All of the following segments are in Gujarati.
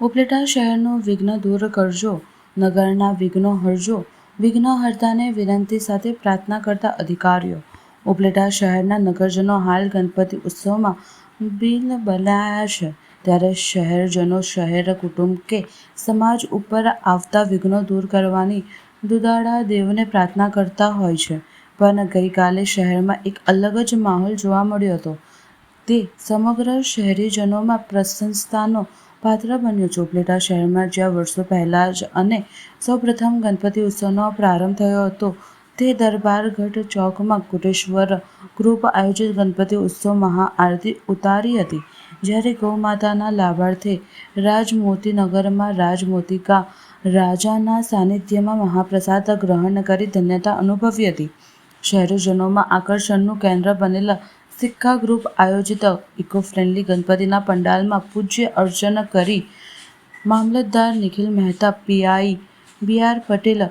ઉપલેટા શહેરનું વિઘ્ન દૂર કરજો, નગરના વિઘ્નો હરજો વિઘ્નહર્તાને વિનંતી સાથે પ્રાર્થના કરતા અધિકારીઓ. ઉપલેટા શહેરના નગરજનો હાલ ગણપતિ ઉત્સવમાં બિલબલાયા છે ત્યારે શહેરજનો, શહેર કુટુંબ કે સમાજ ઉપર આવતા વિઘ્નો દૂર કરવાની દુદાળા દેવને પ્રાર્થના કરતા હોય છે. પણ ગઈકાલે શહેરમાં એક અલગ જ માહોલ જોવા મળ્યો હતો. તે સમગ્ર શહેરીજનોમાં પ્રશંસાનો પાત્ર બન્યું છે ઉપલેટા શહેરમાં જ્યાં વર્ષો પહેલાં જ અને સૌપ્રથમ ગણપતિ ઉત્સવનો પ્રારંભ થયો હતો. તે દરબારગઢ ચોકમાં કોટેશ્વર ગ્રુપ આયોજિત ગણપતિ ઉત્સવ મહાઆરતી ઉતારી હતી. જ્યારે ગૌમાતાના લાભાર્થે રાજમોતીનગરમાં રાજમોતિકા રાજાના સાનિધ્યમાં મહાપ્રસાદ ગ્રહણ કરી ધન્યતા અનુભવી હતી. શહેરજનોમાં આકર્ષણનું કેન્દ્ર બનેલા સિક્કા ગ્રુપ આયોજિત ઇકો ફ્રેન્ડલી ગણપતિના પંડાલમાં પૂજ્ય અર્ચન કરી મામલતદાર Nikhil Mehta PI B R Patel,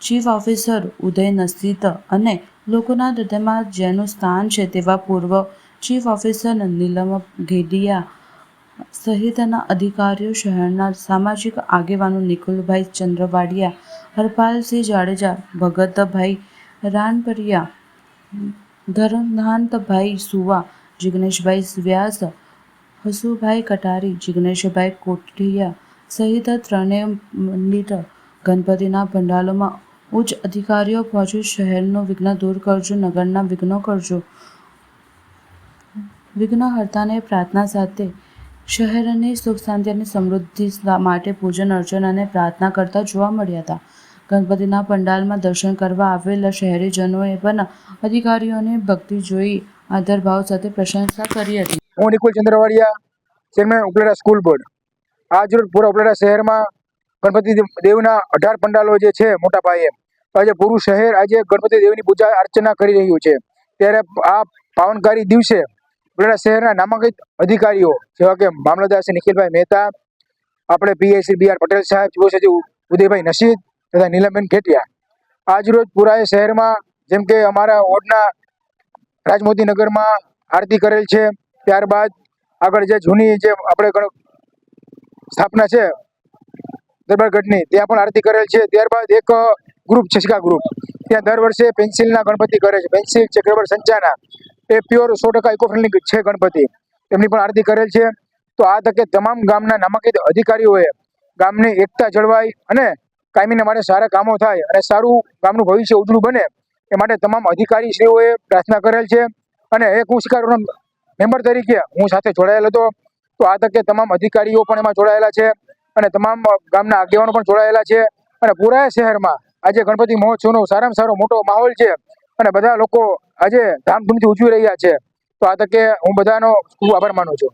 chief officer Uday Nasit અને લોકોના હૃદયમાં જેનું સ્થાન છે તેવા પૂર્વ ચીફ ઓફિસર નીલમ ઘેડિયા સહિતના અધિકારીઓ, શહેરના સામાજિક આગેવાનો નિકુલભાઈ ચંદ્રવાડિયા, હરપાલસિંહ જાડેજા, ભગતભાઈ રાનપરિયા ધરમધાનભાઈ સુવા, જિગ્નેશભાઈ વ્યાસ, હસુભાઈ કટારી, જિગ્નેશભાઈ કોઠિયા સહિત ત્રણેય મંદિર ગણપતિના પંડાલોમાં ઉચ્ચ અધિકારીઓ પહોંચી, શહેરનું વિઘ્ન દૂર કરજો, નગરના વિઘ્નો કરજો. વિઘ્નહર્તાને પ્રાર્થના સાથે શહેરની સુખ શાંતિ અને સમૃદ્ધિ માટે પૂજન, અર્ચન અને પ્રાર્થના કરતા જોવા મળ્યા હતા. ગણપતિના પંડાલમાં દર્શન કરવા આવેલા શહેરીજનોએ પણ અધિકારીઓની ભક્તિ જોઈ આદરભાવ સાથે પ્રશંસા કરી હતી. હું Nikul Chandravadiya, chairman Upleta school board. આજ રોજ પૂરા ઉપલેટા શહેરમાં ગણપતિ દેવના અઢાર પંડાલો જે છે, મોટા પાયે આજે પૂરું શહેર આજે ગણપતિ દેવની પૂજા અર્ચના કરી રહ્યું છે. ત્યારે આ પાવનકારી દિવસે ઉપલેટા શહેરના નામાંકિત અધિકારીઓ, જેવા કે મામલતદાર શ્રી નિખિલભાઈ મહેતા, આપણે PA Shri B R Patel સાહેબ ચીફ સચિવ ઉદયભાઈ નશીદ તથા નીલમબેન ઘેટિયા. આજરોજ પુરાએ શહેરમાં, જેમ કે અમારા વોર્ડના રાજમોદીનગરમાં આરતી કરેલ છે, ત્યારબાદ આગળ જે જૂની જે આપણે સ્થાપના છે દરબારગઢની ત્યાં પણ આરતી કરેલ છે. ત્યારબાદ એક ગ્રુપ છે શિકા ગ્રુપ. ત્યાં દર વર્ષે પેન્સિલના ગણપતિ કરે છે. પેન્સિલ છે રબર સંચાના એ પ્યોર સો ટકા ઇકો ફ્રેન્ડલી છે ગણપતિ. એમની પણ આરતી કરેલ છે. તો આ તકે તમામ ગામના નામાંકિત અધિકારીઓએ ગામની એકતા જળવાય અને કાયમીને માટે સારા કામો થાય અને સારું ગામનું ભવિષ્ય ઉજળું બને, એ માટે તમામ અધિકારીશ્રીઓએ પ્રાર્થના કરેલ છે. અને એક હું શિકારોનો મેમ્બર તરીકે હું સાથે જોડાયેલ હતો. તો આ તકે તમામ અધિકારીઓ પણ એમાં જોડાયેલા છે અને તમામ ગામના આગેવાનો પણ જોડાયેલા છે. અને પૂરા શહેરમાં આજે ગણપતિ મહોત્સવનો સારામાં સારો મોટો માહોલ છે અને બધા લોકો આજે ધામધૂમથી ઉજવી રહ્યા છે. તો આ તકે હું બધાનો ખૂબ આભાર માનું છું.